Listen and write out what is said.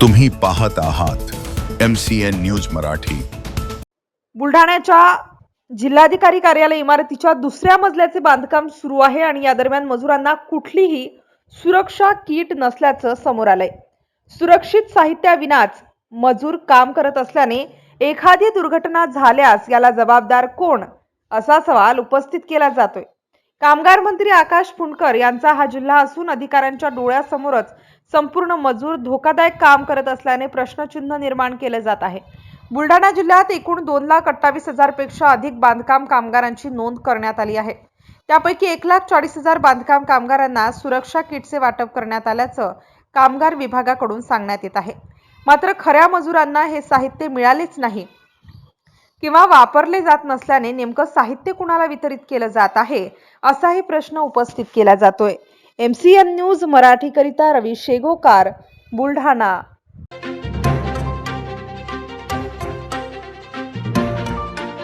तुम्ही पाहत आहात M C N news Marathi. बुलढाण्याच्या जिल्हाधिकारी कार्यालय इमारतीच्या दुसऱ्या मजल्याचे बांधकाम सुरू आहे आणि या दरम्यान मजुरांना कुठलीही सुरक्षा किट नसल्याचं समोर आलंय. सुरक्षित साहित्याविनाच मजूर काम करत असल्याने एखादी दुर्घटना झाल्यास याला जबाबदार कोण? असा सवाल उपस्थित केला जातोय. कामगार मंत्री आकाश फुंडकर यांचा हा जिल्हा असून अधिकाऱ्यांच्या डोळ्यासमोरच संपूर्ण मजूर धोकादायक काम करत असल्याने प्रश्नचिन्ह निर्माण केले जात आहे. बुलढाणा जिल्ह्यात एकूण दोन लाख अठ्ठावीस हजारपेक्षा अधिक बांधकाम कामगारांची नोंद करण्यात आली आहे. त्यापैकी एक लाख चाळीस हजार बांधकाम कामगारांना सुरक्षा किटचे वाटप करण्यात आल्याचं कामगार विभागाकडून सांगण्यात येत आहे. मात्र खऱ्या मजुरांना हे साहित्य मिळालेच नाही. किंवा वापरले जात नसल्याने नेमकं साहित्य कुणाला वितरित केलं जात आहे असाही प्रश्न उपस्थित केला जातोय. एम सी एन न्यूज मराठीकरिता रवी शेगोकार बुलढाणा.